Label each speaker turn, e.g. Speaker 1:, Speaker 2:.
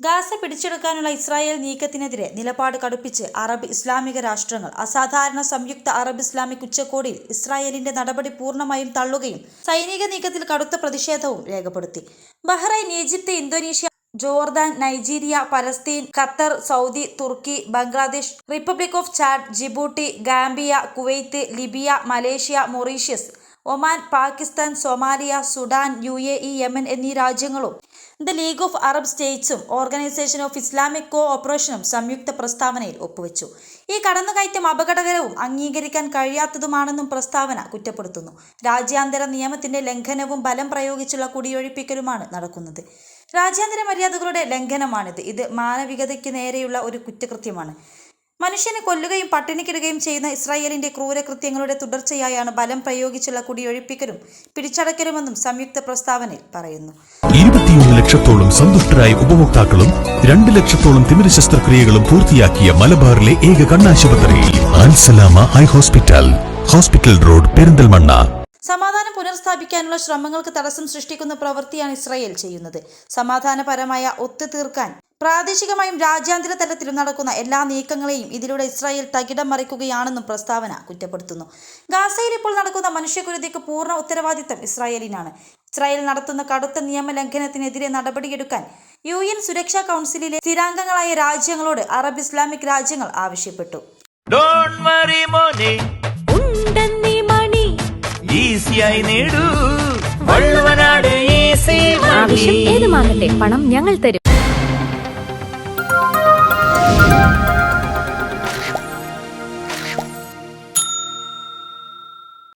Speaker 1: Gaza പിടിച്ചെടുക്കാനുള്ള Israel നീക്കത്തിനെതിരെ നിലപാട് കടുപ്പിച്ച് Arab ഇസ്ലാമിക രാഷ്ട്രങ്ങൾ അസാധാരണ സംയുക്ത അറബ് ഇസ്ലാമിക് ഉച്ചകോടിയിൽ ഇസ്രായേലിന്റെ നടപടി പൂർണമായും തള്ളുകയും സൈനിക നീക്കത്തിൽ കടുത്ത പ്രതിഷേധവും രേഖപ്പെടുത്തി. Bahrain Egypt Indonesia Jordan Nigeria Palestine Qatar Saudi Turkey Bangladesh republic of Chad Djibouti Gambia Kuwait Libya Malaysia Mauritius Oman Pakistan Somalia Sudan U A E Yemen എന്നീ രാജ്യങ്ങളും ദ ലീഗ് ഓഫ് അറബ് സ്റ്റേറ്റ്സും organisation of Islamic കോ ഓപ്പറേഷനും സംയുക്ത പ്രസ്താവനയിൽ ഒപ്പുവെച്ചു. ഈ കടന്നുകയറ്റം അപകടകരവും അംഗീകരിക്കാൻ കഴിയാത്തതുമാണെന്നും പ്രസ്താവന കുറ്റപ്പെടുത്തുന്നു. രാജ്യാന്തര നിയമത്തിന്റെ ലംഘനവും ബലം പ്രയോഗിച്ചുള്ള കുടിയൊഴിപ്പിക്കലുമാണ് നടക്കുന്നത്. രാജ്യാന്തര മര്യാദകളുടെ ലംഘനമാണിത്. ഇത് മാനവികതയ്ക്ക് നേരെയുള്ള ഒരു കുറ്റകൃത്യമാണ്. മനുഷ്യനെ കൊല്ലുകയും പട്ടിണിക്കിടുകയും ചെയ്യുന്ന ഇസ്രായേലിന്റെ ക്രൂരകൃത്യങ്ങളുടെ തുടർച്ചയായാണ് ബലം പ്രയോഗിച്ചുള്ള കുടിയൊഴിപ്പിക്കലും പിടിച്ചടക്കലുമെന്നും സംയുക്ത പ്രസ്താവനയിൽ പറയുന്നു.
Speaker 2: ഇരുപത്തിയൊന്ന് ലക്ഷത്തോളം സന്തുഷ്ടരായ ഉപഭോക്താക്കളും രണ്ട് ലക്ഷത്തോളം തിമിര ശസ്ത്രക്രിയകളും പൂർത്തിയാക്കിയ മലബാറിലെ ഏക കണ്ണാശുപത്രി Ansalama eye hospital hospital road Perinthalmanna.
Speaker 1: സമാധാനം പുനഃസ്ഥാപിക്കാനുള്ള ശ്രമങ്ങൾക്ക് തടസ്സം സൃഷ്ടിക്കുന്ന പ്രവൃത്തിയാണ് ഇസ്രായേൽ ചെയ്യുന്നത്. സമാധാനപരമായ ഒത്തുതീർക്കാൻ പ്രാദേശികമായും രാജ്യാന്തര തലത്തിലും നടക്കുന്ന എല്ലാ നീക്കങ്ങളെയും ഇതിലൂടെ ഇസ്രായേൽ തകിടം മറിക്കുകയാണെന്നും പ്രസ്താവന കുറ്റപ്പെടുത്തുന്നു. ഗാസയിൽ ഇപ്പോൾ നടക്കുന്ന മനുഷ്യകുരുതിക്ക് പൂർണ ഉത്തരവാദിത്തം ഇസ്രായേലിനാണ്. ഇസ്രായേൽ നടത്തുന്ന കടുത്ത നിയമലംഘനത്തിനെതിരെ നടപടിയെടുക്കാൻ യു എൻ സുരക്ഷാ കൗൺസിലിലെ സ്ഥിരാംഗങ്ങളായ രാജ്യങ്ങളോട് അറബ് ഇസ്ലാമിക് രാജ്യങ്ങൾ ആവശ്യപ്പെട്ടു.
Speaker 3: ഏത് വറി മോനെ.
Speaker 4: ഉണ്ടെന്നീ മണി.
Speaker 3: ഈസിയായി നേടൂ.
Speaker 4: ആവശ്യം ഏതുമാകട്ടെ പണം ഞങ്ങൾ തരും.